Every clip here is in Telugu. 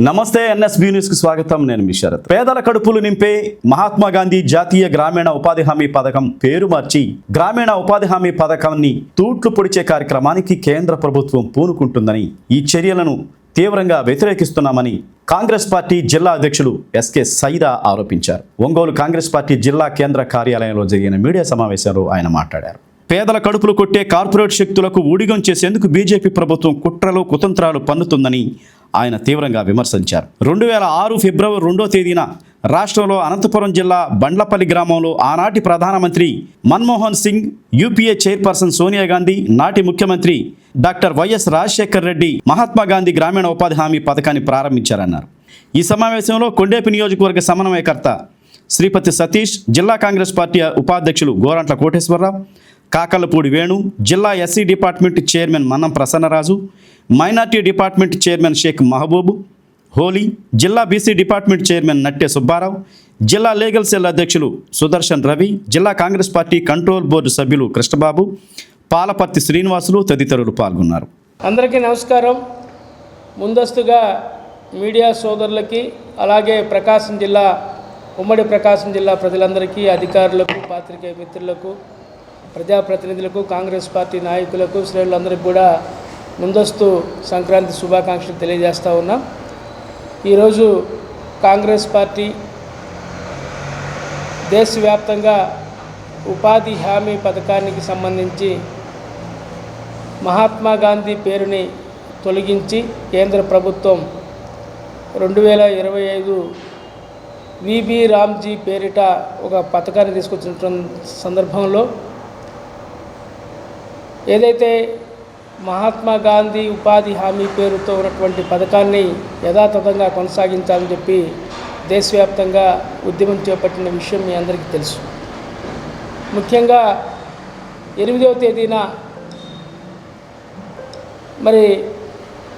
నమస్తే ఎన్ఎస్బి న్యూస్కు స్వాగతం. నేను మీ శరత్. పేదల కడుపులు నింపే మహాత్మా గాంధీ జాతీయ గ్రామీణ ఉపాధి హామీ పథకం పేరు మార్చి గ్రామీణ ఉపాధి హామీ పథకాన్ని తూట్లు పొడిచే కార్యక్రమానికి కేంద్ర ప్రభుత్వం పూనుకుంటుందని ఈ చర్యలను తీవ్రంగా వ్యతిరేకిస్తున్నామని కాంగ్రెస్ పార్టీ జిల్లా అధ్యక్షులు ఎస్కే సైదా ఆరోపించారు. ఒంగోలు కాంగ్రెస్ పార్టీ జిల్లా కేంద్ర కార్యాలయంలో జరిగిన మీడియా సమావేశంలో ఆయన మాట్లాడారు. పేదల కడుపులు కొట్టే కార్పొరేట్ శక్తులకు ఊడిగం చేసేందుకు బీజేపీ ప్రభుత్వం కుట్రలు కుతంత్రాలు పన్నుతుందని ఆయన తీవ్రంగా విమర్శించారు. రెండు వేల ఆరు ఫిబ్రవరి రెండో తేదీన రాష్ట్రంలో అనంతపురం జిల్లా బండ్లపల్లి గ్రామంలో ఆనాటి ప్రధానమంత్రి మన్మోహన్ సింగ్ యూపీఏ చైర్పర్సన్ సోనియా గాంధీ నాటి ముఖ్యమంత్రి డాక్టర్ వైఎస్ రాజశేఖర్ రెడ్డి మహాత్మా గాంధీ గ్రామీణ ఉపాధి హామీ పథకాన్ని ప్రారంభించారన్నారు. ఈ సమావేశంలో కొండేపి నియోజకవర్గ సమన్వయకర్త శ్రీపతి సతీష్ జిల్లా కాంగ్రెస్ పార్టీ ఉపాధ్యక్షులు గోరంట్ల కోటేశ్వరరావు కాకలపూడి వేణు జిల్లా SC department chairman Mannam Prasannaraju minority department chairman Shaik Mahaboob Holi జిల్లా BC department chairman Natte Subbarao జిల్లా లీగల్ సెల్ అధ్యక్షులు సుదర్శన్ రవి జిల్లా కాంగ్రెస్ పార్టీ కంట్రోల్ బోర్డు సభ్యులు కృష్ణబాబు పాలపర్తి శ్రీనివాసులు తదితరులు పాల్గొన్నారు. అందరికీ నమస్కారం. ముందస్తుగా మీడియా సోదరులకి అలాగే ప్రకాశం జిల్లా ఉమ్మడి ప్రకాశం జిల్లా ప్రజలందరికీ అధికారులకు పాత్రికేయ మిత్రులకు ప్రజాప్రతినిధులకు కాంగ్రెస్ పార్టీ నాయకులకు శ్రేణులందరికీ కూడా ముందస్తు సంక్రాంతి శుభాకాంక్షలు తెలియజేస్తూ ఉన్నాం. ఈరోజు కాంగ్రెస్ పార్టీ దేశవ్యాప్తంగా ఉపాధి హామీ పథకానికి సంబంధించి మహాత్మా గాంధీ పేరుని తొలగించి కేంద్ర ప్రభుత్వం రెండు వేల ఇరవై ఐదు విబి రామ్జీ పేరిట ఒక పథకాన్ని తీసుకొచ్చిన సందర్భంలో ఏదైతే మహాత్మా గాంధీ ఉపాధి హామీ పేరుతో ఉన్నటువంటి పథకాన్ని యథాతథంగా కొనసాగించాలని చెప్పి దేశవ్యాప్తంగా ఉద్యమం చేపట్టిన విషయం మీ అందరికీ తెలుసు. ముఖ్యంగా ఎనిమిదవ తేదీన మరి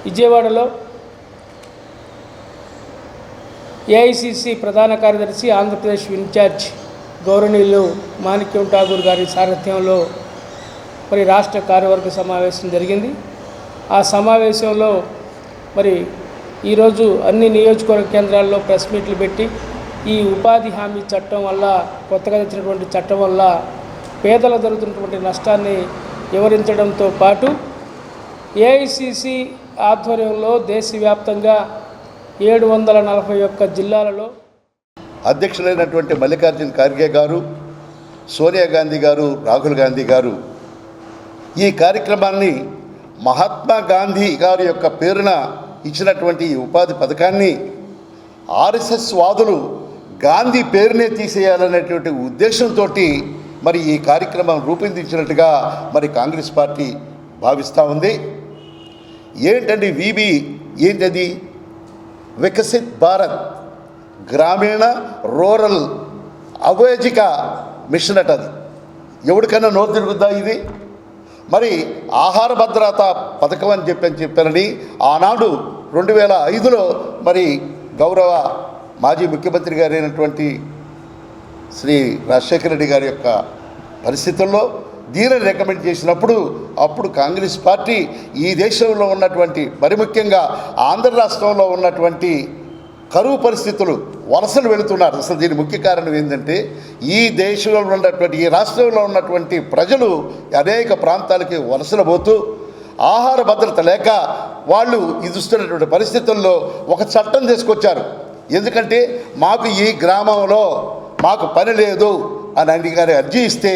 విజయవాడలో ఏఐసిసి ప్రధాన కార్యదర్శి ఆంధ్రప్రదేశ్ ఇన్ఛార్జ్ గౌరవనీయులు మాణిక్యం ఠాగూర్ గారి సారథ్యంలో మరి రాష్ట్ర కార్యవర్గ సమావేశం జరిగింది. ఆ సమావేశంలో మరి ఈరోజు అన్ని నియోజకవర్గ కేంద్రాల్లో ప్రెస్ మీట్లు పెట్టి ఈ ఉపాధి హామీ చట్టం వల్ల కొత్తగా తెచ్చినటువంటి చట్టం వల్ల పేదలు జరుగుతున్నటువంటి నష్టాన్ని వివరించడంతో పాటు ఏఐసిసి ఆధ్వర్యంలో దేశవ్యాప్తంగా ఏడు వందల నలభై ఒక్క జిల్లాలలో అధ్యక్షులైనటువంటి మల్లికార్జున ఖార్గే గారు సోనియా గాంధీ గారు రాహుల్ గాంధీ గారు ఈ కార్యక్రమాన్ని మహాత్మా గాంధీ గారి యొక్క పేరున ఇచ్చినటువంటి ఈ ఉపాధి పథకాన్ని ఆర్ఎస్ఎస్ వాదులు గాంధీ పేరునే తీసేయాలనేటువంటి ఉద్దేశంతో మరి ఈ కార్యక్రమం రూపొందించినట్టుగా మరి కాంగ్రెస్ పార్టీ భావిస్తూ ఉంది. ఏంటండి వీబీ? ఏంటది? వికసిత్ భారత్ గ్రామీణ రూరల్ అవేజిక మిషన్ అట అది. ఎవరికైనా నోరు తిరుగుద్దా ఇది? మరి ఆహార భద్రత పథకం అని చెప్పని చెప్పారని ఆనాడు రెండు వేల ఐదులో మరి గౌరవ మాజీ ముఖ్యమంత్రి గారైనటువంటి శ్రీ రాజశేఖర రెడ్డి గారి యొక్క పరిస్థితుల్లో దీనిని రికమెండ్ చేసినప్పుడు అప్పుడు కాంగ్రెస్ పార్టీ ఈ దేశంలో ఉన్నటువంటి మరి ముఖ్యంగా ఆంధ్ర రాష్ట్రంలో ఉన్నటువంటి కరువు పరిస్థితులు వలసలు వెళుతున్నారు. అసలు దీని ముఖ్య కారణం ఏంటంటే ఈ దేశంలో ఉన్నటువంటి ఈ రాష్ట్రంలో ఉన్నటువంటి ప్రజలు అనేక ప్రాంతాలకి వలసలు పోతూ ఆహార భద్రత లేక వాళ్ళు ఇదిస్తున్నటువంటి పరిస్థితుల్లో ఒక చట్టం తీసుకొచ్చారు. ఎందుకంటే మాకు ఈ గ్రామంలో మాకు పని లేదు అని అడిగారు అర్జీ ఇస్తే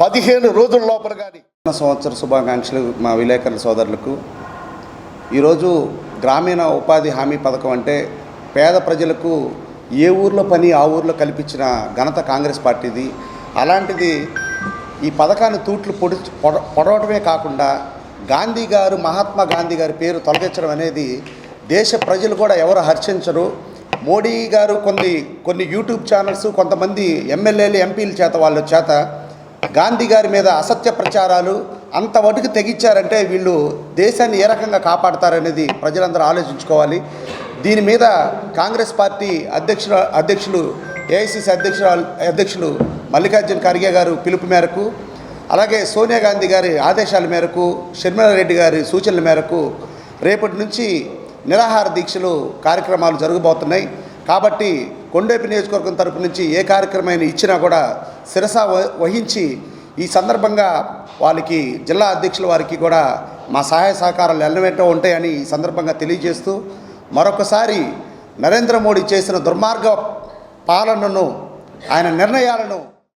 పదిహేను రోజుల లోపల కానీ. సంవత్సర శుభాకాంక్షలు మా విలేకరుల సోదరులకు. ఈరోజు గ్రామీణ ఉపాధి హామీ పథకం అంటే పేద ప్రజలకు ఏ ఊర్లో పని ఆ ఊర్లో కల్పించిన ఘనత కాంగ్రెస్ పార్టీది. అలాంటిది ఈ పథకాన్ని తూట్లు పొడి పొడ పొడవటమే కాకుండా గాంధీ గారు మహాత్మా గాంధీ గారి పేరు తొలగించడం అనేది దేశ ప్రజలు కూడా ఎవరు హర్షించరు. మోడీ గారు కొన్ని కొన్ని యూట్యూబ్ ఛానల్స్ కొంతమంది ఎమ్మెల్యేలు ఎంపీల చేత వాళ్ళ చేత గాంధీ గారి మీద అసత్య ప్రచారాలు అంత వటుకు తెగించారంటే వీళ్ళు దేశాన్ని ఏ రకంగా కాపాడతారనేది ప్రజలందరూ ఆలోచించుకోవాలి. దీని మీద కాంగ్రెస్ పార్టీ అధ్యక్షుల అధ్యక్షులు ఏఐసిసి అధ్యక్షురాలు అధ్యక్షులు మల్లికార్జున ఖర్గే గారు పిలుపు మేరకు అలాగే సోనియా గాంధీ గారి ఆదేశాల మేరకు షర్మిలారెడ్డి గారి సూచనల మేరకు రేపటి నుంచి నిరాహార దీక్షలు కార్యక్రమాలు జరగబోతున్నాయి. కాబట్టి కొండేపి నియోజకవర్గం తరపు నుంచి ఏ కార్యక్రమం ఇచ్చినా కూడా శిరస వహించి ఈ సందర్భంగా వాళ్ళకి జిల్లా అధ్యక్షుల వారికి కూడా మా సహాయ సహకారాలు ఎల్లవెంటో ఉంటాయని ఈ సందర్భంగా తెలియజేస్తూ మరొకసారి నరేంద్ర మోడీ చేసిన దుర్మార్గ పాలనను ఆయన నిర్ణయాలను